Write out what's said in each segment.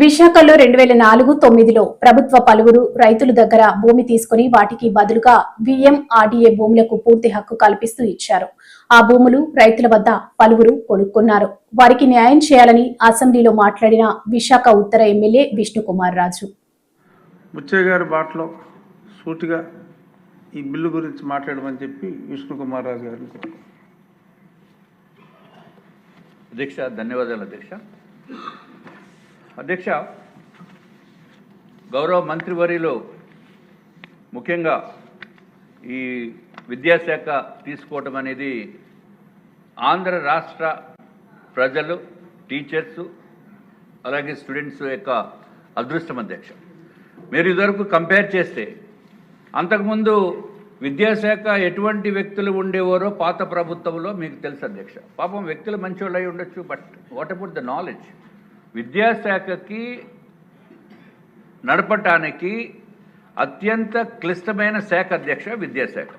విశాఖలో రెండు వేల నాలుగు తొమ్మిదిలో ప్రభుత్వ పలువురు రైతుల దగ్గర భూమి తీసుకుని వాటికి బదులుగా విఎంఆర్డీఏ భూములకు పూర్తి హక్కు కల్పిస్తూ ఇచ్చారు. ఆ భూములు రైతుల వద్ద పలువురు కొనుక్కున్నారు. వారికి న్యాయం చేయాలని అసెంబ్లీలో మాట్లాడిన విశాఖ ఉత్తర ఎమ్మెల్యే విష్ణుకుమార్ రాజు. ముచ్చయ్య గారి బాటలో సూటిగా ఈ బిల్లు గురించి మాట్లాడమని చెప్పి విష్ణుకుమార్ రాజు. అధ్యక్ష ధన్యవాదాలు అధ్యక్ష. అధ్యక్ష గౌరవ మంత్రివర్యులు ముఖ్యంగా ఈ విద్యాశాఖ తీసుకోవటం అనేది ఆంధ్ర రాష్ట్ర ప్రజలు టీచర్స్ అలాగే స్టూడెంట్స్ యొక్క అదృష్టం అధ్యక్ష. మీరు ఇదివరకు కంపేర్ చేస్తే అంతకుముందు విద్యాశాఖ ఎటువంటి వ్యక్తులు ఉండేవారో పాత ప్రభుత్వంలో మీకు తెలుసు అధ్యక్ష. పాపం వ్యక్తులు మంచోళ్ళు అయి ఉండొచ్చు but what about the knowledge? విద్యాశాఖకి నడపటానికి అత్యంత క్లిష్టమైన శాఖ అధ్యక్ష విద్యాశాఖ.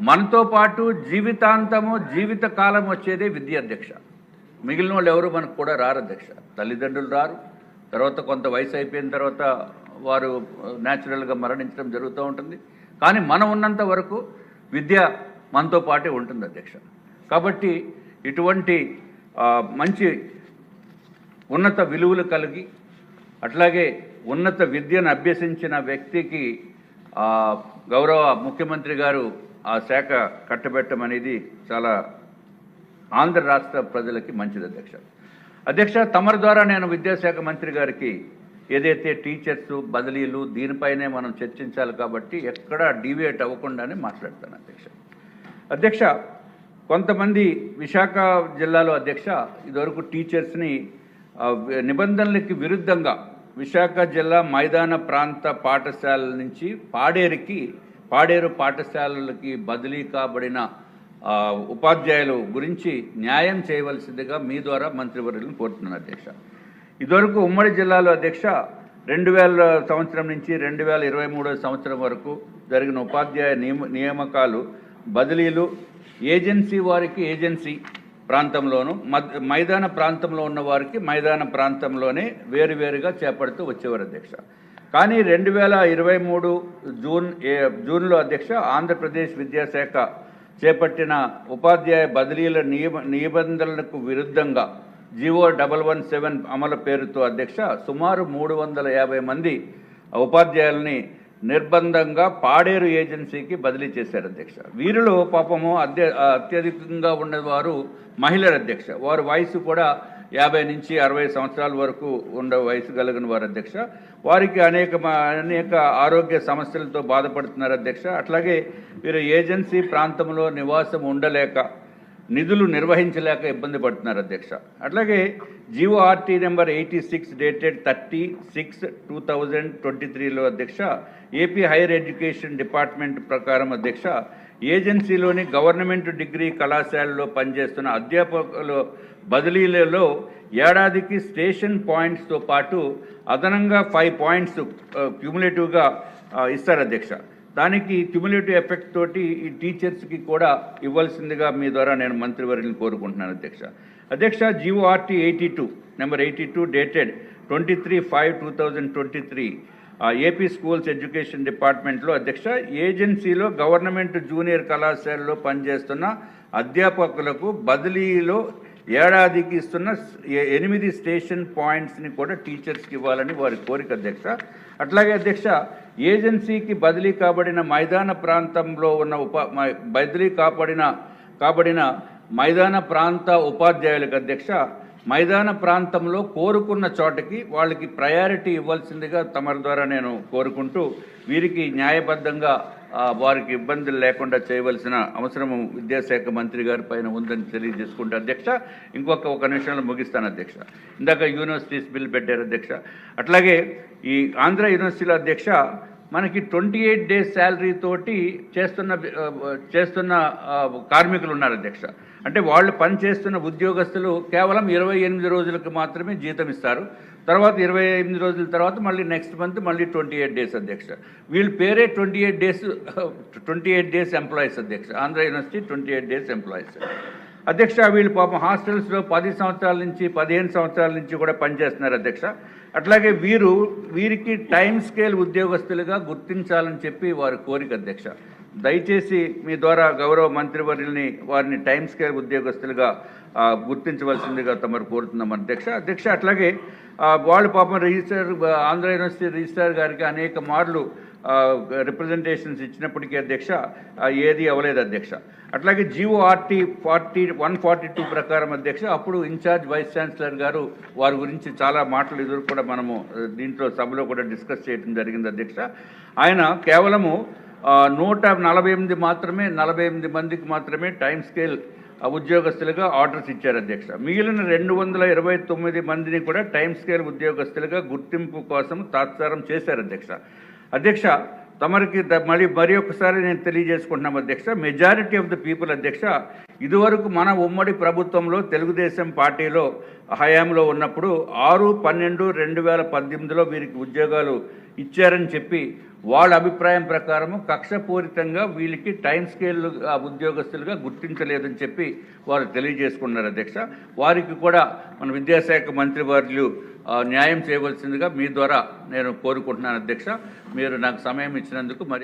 మనతో పాటు జీవితాంతము జీవిత కాలం వచ్చేదే విద్య అధ్యక్ష. మిగిలిన వాళ్ళు ఎవరు మనకు కూడా రారు అధ్యక్ష. తల్లిదండ్రులు రారు. తర్వాత కొంత వయసు అయిపోయిన తర్వాత వారు న్యాచురల్గా మరణించడం జరుగుతూ ఉంటుంది. కానీ మనం ఉన్నంత వరకు విద్య మనతో పాటే ఉంటుంది అధ్యక్ష. కాబట్టి ఇటువంటి మంచి ఉన్నత విలువలు కలిగి అట్లాగే ఉన్నత విద్యను అభ్యసించిన వ్యక్తికి గౌరవ ముఖ్యమంత్రి గారు ఆ శాఖ కట్టబెట్టడం అనేది చాలా ఆంధ్ర రాష్ట్ర ప్రజలకి మంచిది అధ్యక్ష. అధ్యక్ష తమరి ద్వారా నేను విద్యాశాఖ మంత్రి గారికి ఏదైతే టీచర్స్ బదిలీలు దీనిపైనే మనం చర్చించాలి కాబట్టి ఎక్కడా డివేట్ అవ్వకుండానే మాట్లాడతాను అధ్యక్ష. అధ్యక్ష కొంతమంది విశాఖ జిల్లాలో అధ్యక్ష ఇదివరకు టీచర్స్ని నిబంధనలకి విరుద్ధంగా విశాఖ జిల్లా మైదాన ప్రాంత పాఠశాల నుంచి పాడేరుకి పాడేరు పాఠశాలలకి బదిలీ కాబడిన ఉపాధ్యాయుల గురించి న్యాయం చేయవలసిందిగా మీ ద్వారా మంత్రివర్యులను కోరుతున్నాను అధ్యక్ష. ఇదివరకు ఉమ్మడి జిల్లాలో అధ్యక్ష రెండు వేల సంవత్సరం నుంచి రెండు వేల ఇరవై మూడో సంవత్సరం వరకు జరిగిన ఉపాధ్యాయ నియమ నియామకాలు బదిలీలు ఏజెన్సీ వారికి ఏజెన్సీ ప్రాంతంలోను మద్ మైదాన ప్రాంతంలో ఉన్న వారికి మైదాన ప్రాంతంలోనే వేరువేరుగా చేపడుతూ వచ్చేవారు అధ్యక్ష. కానీ రెండు వేల ఇరవై మూడు జూన్ ఏ జూన్లో అధ్యక్ష ఆంధ్రప్రదేశ్ విద్యాశాఖ చేపట్టిన ఉపాధ్యాయ బదిలీల నియమ నిబంధనలకు విరుద్ధంగా జీవో డబల్ వన్ సెవెన్ అమలు పేరుతో అధ్యక్ష సుమారు మూడు వందల యాభై మంది ఉపాధ్యాయుల్ని నిర్బంధంగా పాడేరు ఏజెన్సీకి బదిలీ చేశారు అధ్యక్ష. వీరిలో పాపము అధ్య అత్యధికంగా ఉన్నవారు మహిళల అధ్యక్ష. వారి వయసు కూడా యాభై నుంచి అరవై సంవత్సరాల వరకు ఉండే వయసు కలిగిన వారు అధ్యక్ష. వారికి అనేక అనేక ఆరోగ్య సమస్యలతో బాధపడుతున్నారు అధ్యక్ష. అట్లాగే వీరు ఏజెన్సీ ప్రాంతంలో నివాసం ఉండలేక నిధులు నిర్వహించలేక ఇబ్బంది పడుతున్నారు అధ్యక్ష. అట్లాగే GO RT number eighty six dated thirty six two thousand twenty త్రీలో అధ్యక్ష ఏపీ హైయర్ ఎడ్యుకేషన్ డిపార్ట్మెంట్ ప్రకారం అధ్యక్ష ఏజెన్సీలోని గవర్నమెంట్ డిగ్రీ కళాశాలలో పనిచేస్తున్న అధ్యాపకులు బదిలీలలో ఏడాదికి స్టేషన్ పాయింట్స్తో పాటు అదనంగా ఫైవ్ పాయింట్స్ క్యూములేటివ్గా ఇస్తారు అధ్యక్ష. దానికి క్యుములేటివ్ ఎఫెక్ట్ తోటి ఈ టీచర్స్కి కూడా ఇవ్వాల్సిందిగా మీ ద్వారా నేను మంత్రివర్యులను కోరుకుంటున్నాను అధ్యక్ష. అధ్యక్ష GO RT eighty two number eighty two dated twenty three five two thousand twenty three AP schools education డిపార్ట్మెంట్లో అధ్యక్ష ఏజెన్సీలో గవర్నమెంట్ జూనియర్ కళాశాలలో పనిచేస్తున్న అధ్యాపకులకు బదిలీలో ఏడాదికి ఇస్తున్న ఎనిమిది స్టేషన్ పాయింట్స్ని కూడా టీచర్స్కి ఇవ్వాలని వారి కోరిక అధ్యక్ష. అట్లాగే అధ్యక్ష ఏజెన్సీకి బదిలీ కాబడిన మైదాన ప్రాంతంలో ఉన్న ఉప బదిలీ కాబడిన కాబడిన మైదాన ప్రాంత ఉపాధ్యాయులకు అధ్యక్ష మైదాన ప్రాంతంలో కోరుకున్న చోటకి వాళ్ళకి ప్రయారిటీ ఇవ్వాల్సిందిగా తమరి ద్వారా నేను కోరుకుంటూ వీరికి న్యాయబద్ధంగా వారికి ఇబ్బందులు లేకుండా చేయవలసిన అవసరం విద్యాశాఖ మంత్రి గారి పైన ఉందని తెలియజేసుకుంటే అధ్యక్ష. ఇంకొక ఒక నిమిషంలో ముగిస్తాను అధ్యక్ష. ఇందాక యూనివర్సిటీస్ బిల్ పెట్టారు అధ్యక్ష. అట్లాగే ఈ ఆంధ్ర యూనివర్సిటీలో అధ్యక్ష మనకి ట్వంటీ ఎయిట్ డేస్ శాలరీ తోటి చేస్తున్న చేస్తున్న కార్మికులు ఉన్నారు అధ్యక్ష. అంటే వాళ్ళు పనిచేస్తున్న ఉద్యోగస్తులు కేవలం ఇరవై ఎనిమిది రోజులకు మాత్రమే జీతం ఇస్తారు. తర్వాత ఇరవై ఎనిమిది రోజుల తర్వాత మళ్ళీ నెక్స్ట్ మంత్ మళ్ళీ ట్వంటీ ఎయిట్ డేస్ అధ్యక్ష. వీళ్ళ పేరే twenty eight days twenty eight days employees అధ్యక్ష. Andhra university twenty eight days employees. అధ్యక్ష వీళ్ళు పాపం హాస్టల్స్లో పది సంవత్సరాల నుంచి పదిహేను సంవత్సరాల నుంచి కూడా పనిచేస్తున్నారు అధ్యక్ష. అట్లాగే వీరు వీరికి టైం స్కేల్ ఉద్యోగస్తులుగా గుర్తించాలని చెప్పి వారి కోరిక అధ్యక్ష. దయచేసి మీ ద్వారా గౌరవ మంత్రివర్యుల్ని వారిని టైం స్కేల్ ఉద్యోగస్తులుగా గుర్తించవలసిందిగా తమరు కోరుతున్నాం అధ్యక్ష. అధ్యక్ష అట్లాగే వాళ్ళు పాపం రిజిస్టర్ ఆంధ్ర యూనివర్సిటీ రిజిస్ట్రార్ గారికి అనేక మార్లు రిప్రజెంటేషన్స్ ఇచ్చినప్పటికీ అధ్యక్ష ఏది అవ్వలేదు అధ్యక్ష. అట్లాగే GO RT forty one forty two ప్రకారం అధ్యక్ష అప్పుడు ఇన్ఛార్జ్ వైస్ ఛాన్సలర్ గారు వారి గురించి చాలా మాటలు ఎదురు కూడా మనము దీంట్లో సభలో కూడా డిస్కస్ చేయడం జరిగింది అధ్యక్ష. ఆయన కేవలము నూట నలభై ఎనిమిది మాత్రమే నలభై ఎనిమిది మందికి మాత్రమే టైం స్కేల్ ఉద్యోగస్తులుగా ఆర్డర్స్ ఇచ్చారు అధ్యక్ష. మిగిలిన రెండు వందల ఇరవై తొమ్మిది మందిని కూడా టైం స్కేల్ ఉద్యోగస్తులుగా గుర్తింపు కోసం తాత్సారం చేశారు అధ్యక్ష. అధ్యక్ష తమరికి ద- మళ్ళీ మరి ఒకసారి నేను తెలియజేసుకుంటున్నాం అధ్యక్ష మెజారిటీ ఆఫ్ ద పీపుల్ అధ్యక్ష ఇదివరకు మన ఉమ్మడి ప్రభుత్వంలో తెలుగుదేశం పార్టీలో హయాంలో ఉన్నప్పుడు ఆరు పన్నెండు రెండు వేల పద్దెనిమిదిలో వీరికి ఉద్యోగాలు ఇచ్చారని చెప్పి వాళ్ళ అభిప్రాయం ప్రకారము కక్షపూరితంగా వీళ్ళకి టైం స్కేల్ ఉద్యోగస్తులుగా గుర్తించలేదని చెప్పి వారు తెలియజేసుకున్నారు అధ్యక్ష. వారికి కూడా మన విద్యాశాఖ మంత్రి వారు న్యాయం చేయవలసిందిగా మీ ద్వారా నేను కోరుకుంటున్నాను అధ్యక్ష. మీరు నాకు సమయం ఇచ్చినందుకు మరి